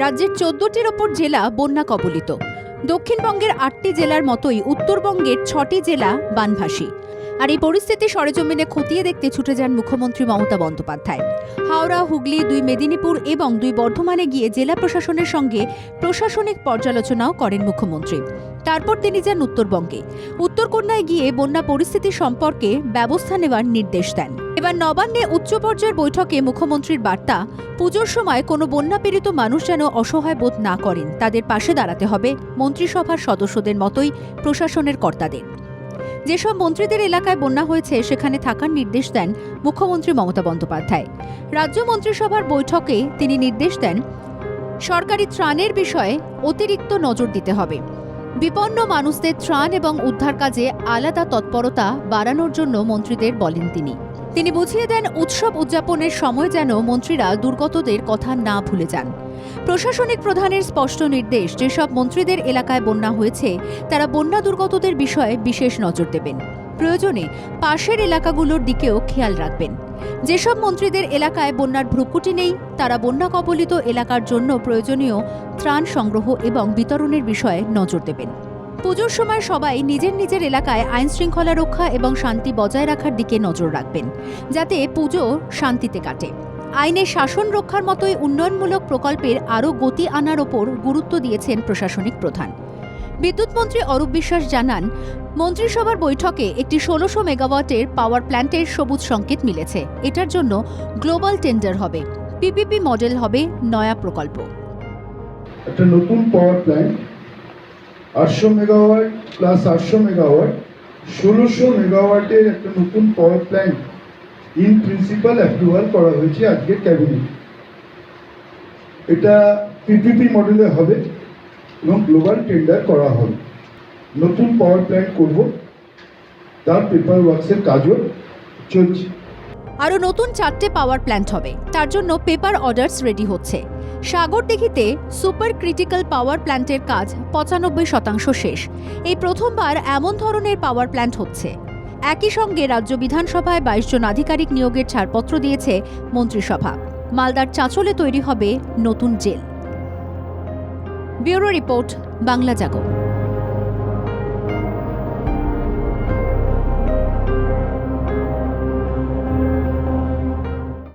রাজ্যের চোদ্দটির ওপর জেলা বন্যা কবলিত। দক্ষিণবঙ্গের আটটি জেলার মতোই উত্তরবঙ্গের ছটি জেলা বানভাসী। আর এই পরিস্থিতি সরেজমিনে খতিয়ে দেখতে ছুটে যান মুখ্যমন্ত্রী মমতা বন্দ্যোপাধ্যায়। হাওড়া, হুগলি, দুই মেদিনীপুর এবং দুই বর্ধমানে গিয়ে জেলা প্রশাসনের সঙ্গে প্রশাসনিক পর্যালোচনাও করেন মুখ্যমন্ত্রী। তারপর তিনি যান উত্তরবঙ্গে। উত্তরকন্যায় গিয়ে বন্যা পরিস্থিতি সম্পর্কে ব্যবস্থা নেওয়ার নির্দেশ দেন। এবার নবান্নে উচ্চ পর্যায়ের বৈঠকে মুখ্যমন্ত্রীর বার্তা, পুজোর সময় কোনো বন্যাপীড়িত মানুষ যেন অসহায় বোধ না করেন, তাদের পাশে দাঁড়াতে হবে মন্ত্রিসভার সদস্যদের মতোই প্রশাসনের কর্তাদের। যেসব মন্ত্রীদের এলাকায় বন্যা হয়েছে, সেখানে থাকার নির্দেশ দেন মুখ্যমন্ত্রী মমতা বন্দ্যোপাধ্যায়। রাজ্য মন্ত্রিসভার বৈঠকে তিনি নির্দেশ দেন, সরকারি ত্রাণের বিষয়ে অতিরিক্ত নজর দিতে হবে। বিপন্ন মানুষদের ত্রাণ এবং উদ্ধার কাজে আলাদা তৎপরতা বাড়ানোর জন্য মন্ত্রীদের বলেন তিনি। তিনি বুঝিয়ে দেন, উৎসব উদযাপনের সময় যেন মন্ত্রীরা দুর্গতদের কথা না ভুলে যান। প্রশাসনিক প্রধানের স্পষ্ট নির্দেশ, যেসব মন্ত্রীদের এলাকায় বন্যা হয়েছে, তারা বন্যা দুর্গতদের বিষয়ে বিশেষ নজর দেবেন। প্রয়োজনে পাশের এলাকাগুলোর দিকেও খেয়াল রাখবেন। যেসব মন্ত্রীদের এলাকায় বন্যার ভ্রুকুটি নেই, তারা বন্যা কবলিত এলাকার জন্য প্রয়োজনীয় ত্রাণ সংগ্রহ এবং বিতরণের বিষয়ে নজর দেবেন। পুজোর সময় সবাই নিজের নিজের এলাকায় আইন শৃঙ্খলা রক্ষা এবং শান্তি বজায় রাখার দিকে নজর রাখবেন, যাতে পুজো শান্তিতে কাটে। আইনের শাসন রক্ষার মতোই উন্নয়নমূলক প্রকল্পের আরও গতি আনার ওপর গুরুত্ব দিয়েছেন প্রশাসনিক প্রধান। বিদ্যুৎ মন্ত্রী অরূপ বিশ্বাস জানান, মন্ত্রিসভার বৈঠকে একটি ষোলোশো মেগাওয়াটের পাওয়ার প্ল্যান্টের সবুজ সংকেত মিলেছে। এটার জন্য গ্লোবাল টেন্ডার হবে, পিপিপি মডেল হবে নয়া প্রকল্প। একটা নতুন পাওয়ার প্ল্যান্ট আটশো মেগাওয়াট প্লাস আটশো মেগাওয়াট, ষোলোশো মেগাওয়াটের একটা নতুন power plant in principle approval করা হয়েছে আজকে ক্যাবিনেট এটা পিপিপি মডেলে হবে এবং গ্লোবাল টেন্ডার করা হবে। নতুন পাওয়ার প্ল্যান্ট করব, তার পেপার ওয়ার্কসের কাজও চলছে। আরও নতুন চারটে পাওয়ার প্ল্যান্ট হবে, তার জন্য পেপার অর্ডারস রেডি হচ্ছে। সাগরদিঘিতে সুপার ক্রিটিক্যাল পাওয়ার প্ল্যান্টের কাজ পঁচানব্বই শতাংশ শেষ। এই প্রথমবার এমন ধরনের পাওয়ার প্ল্যান্ট হচ্ছে। একই সঙ্গে রাজ্য বিধানসভায় বাইশ জন আধিকারিক নিয়োগের ছাড়পত্র দিয়েছে মন্ত্রিসভা। মালদার চাঁচলে তৈরি হবে নতুন jail. Bureau report, Bangla Jago.